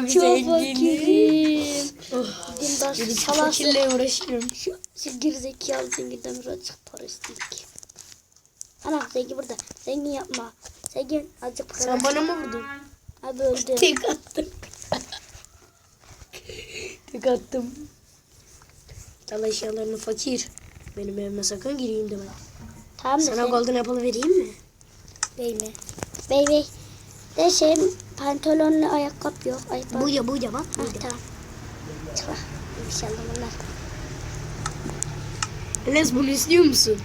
Çok, Çok zenginim. Oh, salak fakirle uğraşıyorum. Şu, şu gerizekalı zenginden birazcık para istedik. Ana zengin burada. Zengin yapma. Zengin azıcık para Sen bana mı vurdun? Abi öldü. Tek attım. Tek attım. Al eşyalarını fakir. Benim evime sakın gireyim deme. Tamam Sana sen? golden apple vereyim mi? Bey mi? Bey bey. De şey pantolonlu ayakkabı yok. Ay, Bu ya bu ya bak. Ah, tamam. Çıkar. İnşallah bunlar. Enes bunu istiyor musun?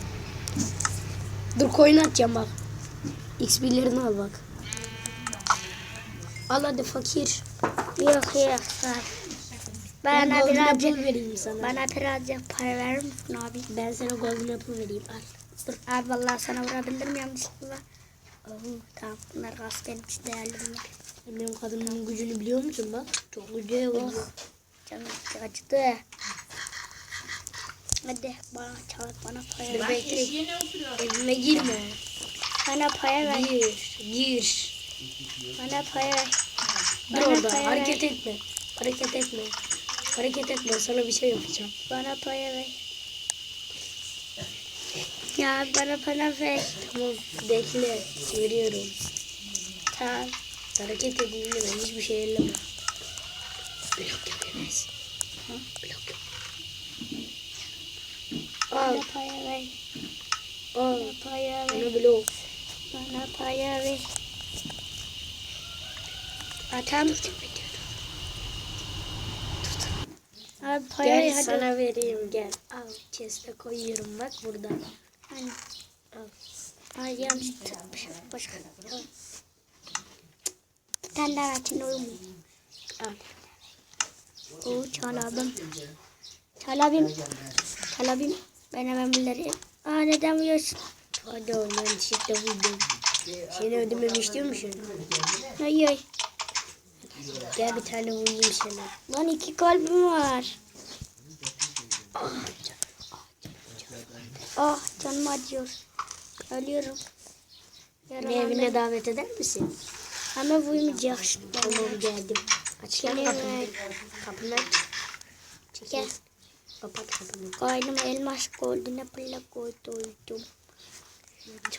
Dur coin atacağım bak. XP'lerini al bak. Al hadi fakir. Yok yok. Ben Bana golden birazcık, vereyim sana. bana birazcık para verir misin abi? Ben sana golden apple vereyim. Al. Dur abi vallahi sana vurabilirim yanlışlıkla. Tamam bunlar benim için değerli bunlar. Benim kadının gücünü biliyor musun bak? Çok Oh, vuruyor. canım acıdı. Hadi bana çal bana paya ver. bekle. Evime girme. Bana paya ver. Gir. Gir. Bana paya ver. Dur orada. Hareket etme. Hareket etme. Hareket etme. Sana bir şey yapacağım. Bana paya ver. Ya bana para ver. Tamam. Bekle. Veriyorum. Tamam. Hareket edeyim de ben hiçbir şey ellemem. Blok yapamaz. Ha? Blok yap. Bana Al. paya ver. Al. Bana paya ver. Bana blok. Bana paya ver. Atam. Abi payayı Gel hadi. sana vereyim gel. Al. Chest'e koyuyorum bak burada. Hani. Ay yanlış tutmuşum. Başka. Bir tane daha açın olur mu? Oo çalabım. Çalabım. Çalabım. Ben hemen bunları... Aa neden vuruyorsun? Hadi oğlum çifte buldum. Seni. Gel bir tane vurayım sana. Lan iki kalbim var. Ah canım acıyor. Ölüyorum. Beni evine davet eder misin? Ama uyumayacak şimdi. Tamam geldim. Aç gel kapını. Kapını aç. Gel. Kapat kapını. Kaynım elmas koydu ne pılla koydum.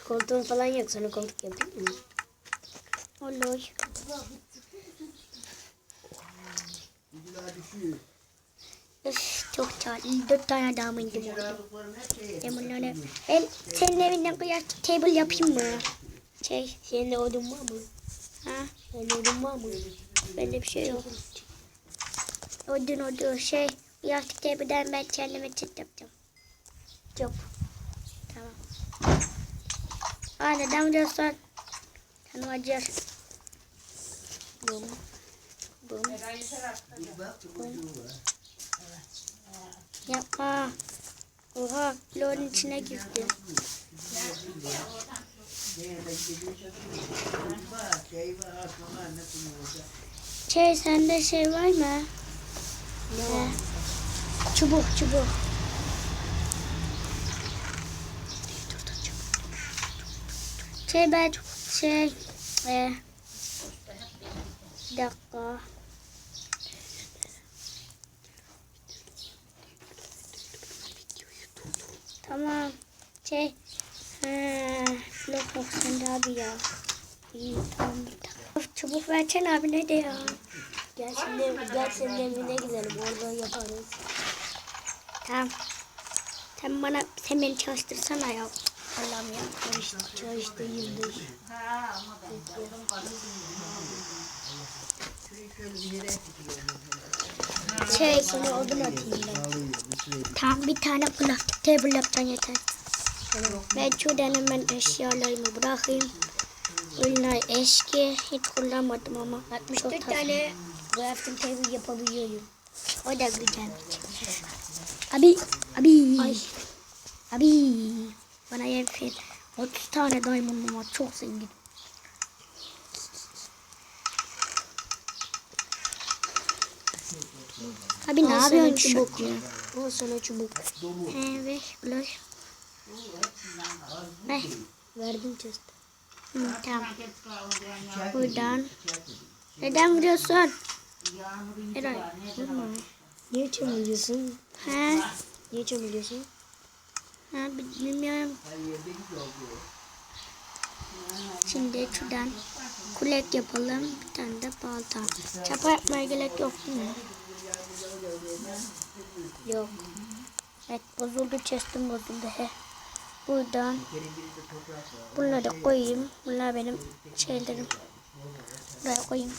Koltuğun falan yok. Sana koltuk yapayım mı? Olur. Üf, çok tatlı. Dört tane daha mıydım orada? Ben bunları... Ben senin evinden kıyas table yapayım mı? Şey, Senin odun var mı? ha? Senin odun var mı? Bende bir şey yok. Odun odun şey. Yastık table'den ben kendime çit yapacağım. Yap. Tamam. Aa neden vuruyorsun? Canım acır. Bum. Bum. Yapma. Oha, bloğun içine girdi. Şey sende şey var mı? Ne? Çubuk çubuk. Şey ben şey e, bir dakika. Tamam. Şey he, yok yok sende abi ya. İyi tamam. Of, Çubuk versene abi ne de ya. Gel şimdi gel senin evine gidelim. Orada yaparız. Tamam. Sen bana sen beni çalıştırsana ya. Allah'ım ya. Çalıştı, çalıştı yıldır. Şey Sana odun atayım ben. Tam bir tane kulak table yaptan yeter. Ben şuradan hemen eşyalarımı bırakayım. Bunlar eski. Hiç kullanmadım ama. 64 Çok tatlı. tane crafting table yapabiliyorum. O da güzelmiş. Abi, abi. Ay. Abi. Bana yer ver. 30 tane diamond'um var. Çok zengin. Abi ne yapıyorsun çubuk ya? Al sana çubuk. He ver. Ulaş. Ver. Verdim chest. Hı, tamam. Buradan. Neden vuruyorsun? Eray vurma. Niye çömeliyorsun? He? Niye çömeliyorsun? Ha bi- bilmiyorum. Şimdi şuradan kulek yapalım. Bir tane de balta. Çapa yapmaya gerek yok değil mi? Yok. Evet bozuldu chestim bozuldu he. Buradan bunları koyayım. Bunlar benim şeylerim. Buraya koyayım.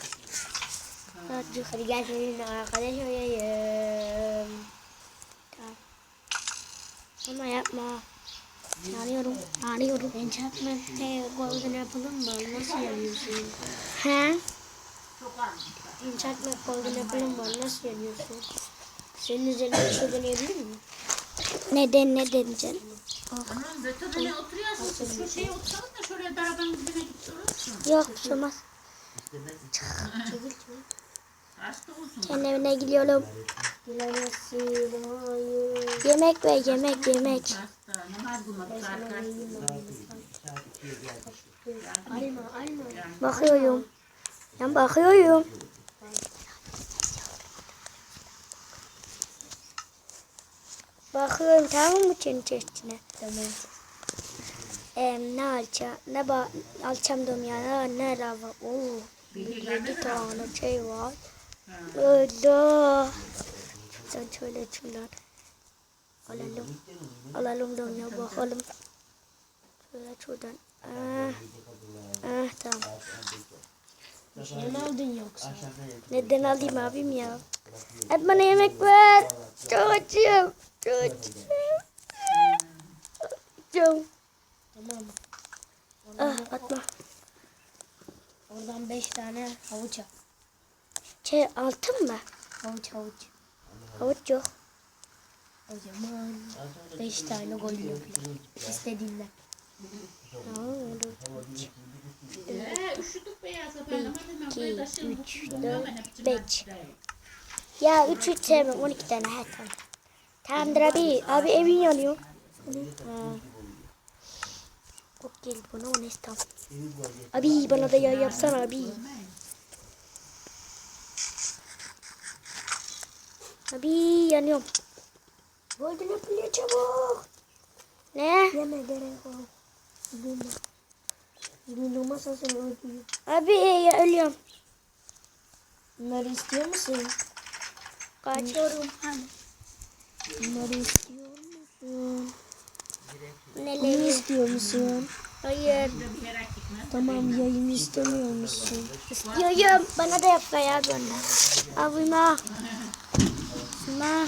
Hadi, hadi gel seninle arkadaş olayım. Tamam. Ama yapma. Yanıyorum. Yanıyorum. Enchantment'te golden yapalım mı? Nasıl yanıyorsun? He? Enchantment golden yapalım mı? Nasıl yanıyorsun? Senin üzerine bir şey deneyebilir miyim? Neden ne deneyeceksin? Anam betona oturuyorsun. Şu şeye oturalım da şuraya beraber dibine git durursun. Yok olmaz. Çekil çekil. Hasta olsun. Kendi evine gidiyorum. Yemek ver yemek yemek. Bakıyorum. Ben bakıyorum. Bakıyorum tamam mı senin çeşitine? Tamam. Ee, ne alacağım? Ne ba alacağım diyorum ya. Ne, ne lava? Oo. Bir yedi tane şey var. Öyle. Sen şöyle şunlar. Alalım. Alalım da ona bakalım. Şöyle şuradan. Ah. Ah tamam. Mi aldın yoksa? Neden alayım abim ya? Hadi bana yemek ver. Çok açım. Çok açım. Açım. Tamam. Ah atma. Oradan beş tane havuç al. Şey altın mı? Havuç havuç. Havuç yok. O zaman beş tane gol yapayım. İstediğinden. Tamam dur. Ee, üşüdük be ya. Sabahleyin hemen buraya taşıyalım. üç, Ama dört, hepsi beş. ben- Ya 3 3 sevmem 12 tane he tamam. Tamamdır abi. Abi evin yanıyor. Ok gel bana onu istem. Abi bana da yağ yapsana abi. Abi yanıyorum. Golden yapılıyor çabuk. Ne? Yeme gerek yok. Yemin olmazsa seni öldürüyor. Abi ya ölüyorum. Bunları istiyor musun? Kaçıyorum. Bunları istiyor musun? Bunu Neleri? istiyor musun? Hayır. Tamam yayımı istemiyor musun? İstiyorum. Bana da yap ya gönder. Abime. Ma.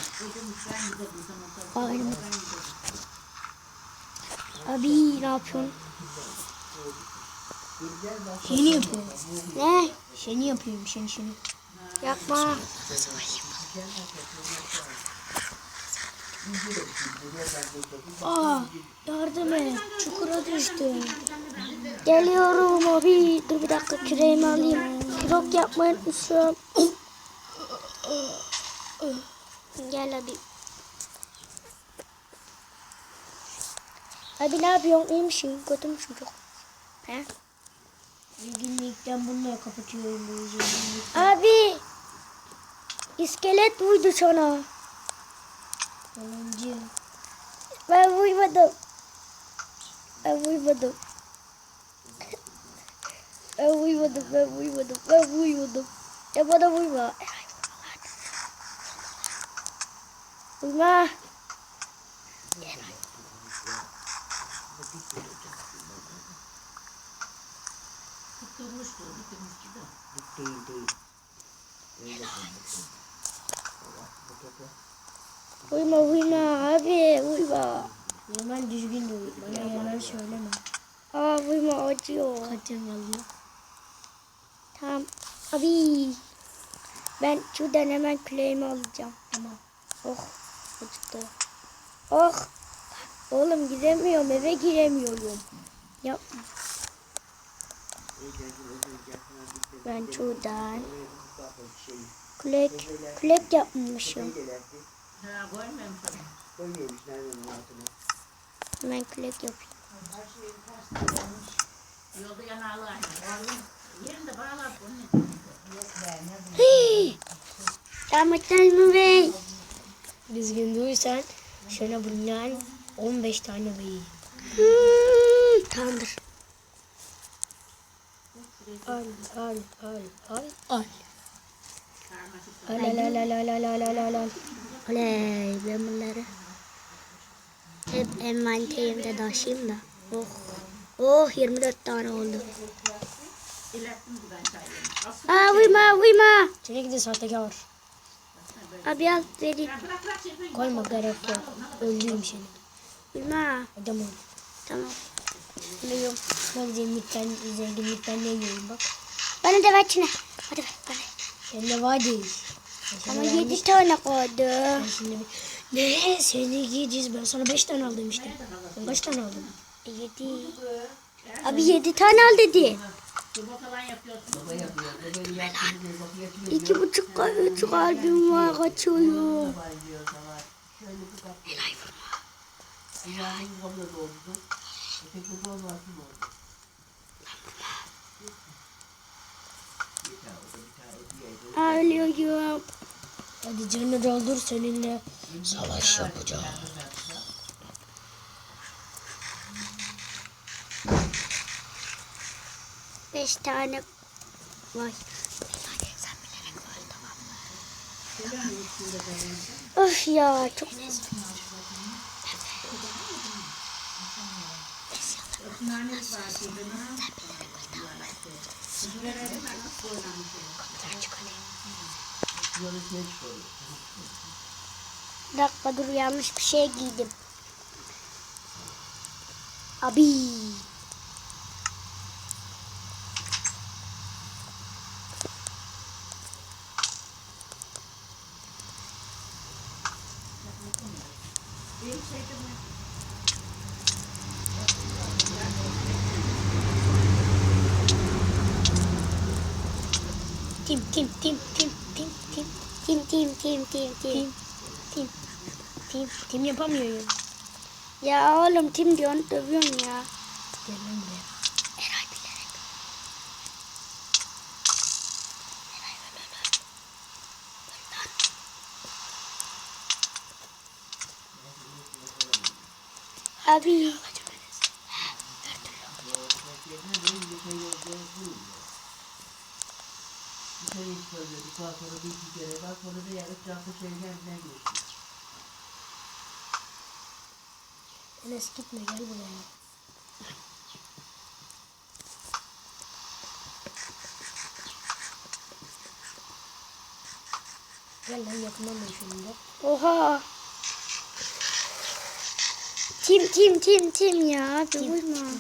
Bağırma. Abi ne yapıyorsun? Şeni yapıyorum. Ne? Şeni yapıyorum şeni şeni. Yapma. Aa yardım et. Çukura düştüm. Geliyorum abi. Dur bir dakika küreğimi alayım. Kürok yapmayı unutmuşum. Gel abi. Abi ne yapıyorsun? İyi misin? Kötü müsün çok? He? İlginlikten bununla kapatıyorum bu yüzünü. Abi. İskelet vurdu sana. Sonuncu. Ben vurmadım. Ben vurmadım. Ben vurmadım, ben vurmadım, ben vurmadım. Ya bana vurma. Vurma Vurma. Tutturmuştu. Bitirmişti de. Vurma, vurma abi, vurma. Hemen düzgün dur. Bana yalan söyleme. Aa vurma acıyor. Kaçın alıyor. Tamam. Abi. Ben şuradan hemen küleğimi alacağım. Tamam. Oh. Acıktı. Oh. Oğlum gidemiyorum eve giremiyorum. Yapma. Ben şuradan kulek kulek yapmışım. Ben kulek yapayım. Hii! Rahmetlerim bey. Düzgün duysan sana bundan 15 tane bey. Hmm, tamamdır. Al al al al al. Al al al al al al al al al. Oley ben bunları hep envanterimde taşıyayım da. Oh. Oh 24 tane oldu. Aa uyma uyma. Seni gidi sahtekar. Abi al vereyim. Şey Koyma gerek yok. Öldüreyim seni. Uyma. Adam ol. Tamam. Biliyorum. Ben zenginlikten, zenginlikten ne yiyorum bak. Bana da ver çine. Hadi ver bana. Sende var değil. Ben Ama 7 vermiştim. tane koydu. Ben şimdi bir... Ne? Seni giyeceğiz. Ben sana 5 tane aldım işte. Sen kaç tane aldın? 7. Abi 7 tane al dedi. İki buçuk üç kalbim var Ağlıyorum. Hadi canını doldur seninle savaş yapacağım. Beş tane var. Of ya çok Bir dakika dur yanlış bir şey giydim. Abi. Tim yapamıyorum. Ya oğlum Tim diyorsun dövüyorsun ya. Gelin buraya. Abi. Bir kere bak, sonra bir yarıp canlı şeylerden geçti. Enes gitme gel buraya. Gel lan yakından ben şununla. Oha. Tim tim tim tim ya. Abi vurma.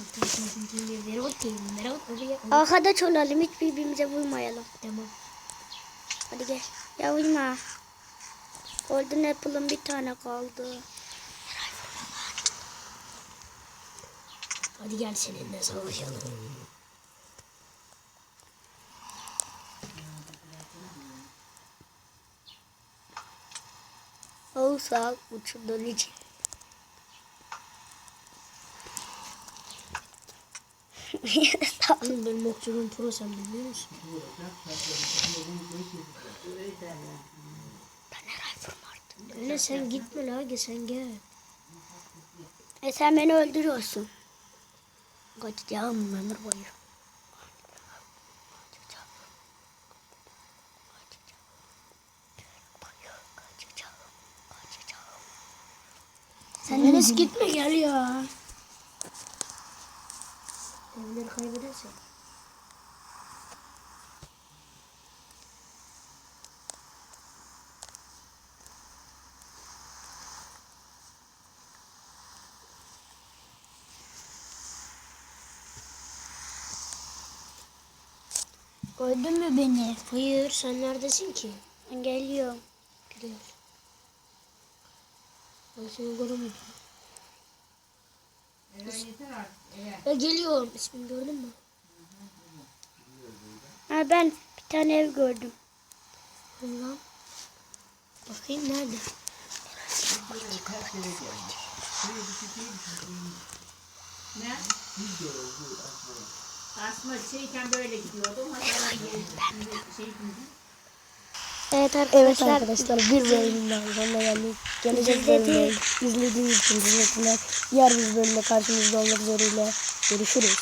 Tim oraya. Arkadaş olalım hiç birbirimize vurmayalım. Tamam. Hadi gel. Ya vurma. Golden Apple'ın bir tane kaldı. Hadi gel seninle savaşalım. Olsa uçurduğun için. Oğlum benim okçuluğum pro sen biliyor musun? Öyle sen gitme la gel sen gel. e sen beni öldürüyorsun. Kaçacağım ömür boyu. Sen Enes gitme gel ya. Evleri kaybedersek. Gördün mü beni? Hayır sen neredesin ki? Ben geliyorum. Gel. Ben seni göremedim. Ya geliyorum. İsmini gördün mü? Ha, ben bir tane ev gördüm. Ulan. Bakayım nerede? Ne? Asma şeyken böyle ben şey Evet Evet arkadaşlar. arkadaşlar bir bölümün daha sonuna geldik. Gelecek bölümde izlediğiniz için teşekkürler. Diğer bir bölümde karşınızda olmak üzereyle görüşürüz.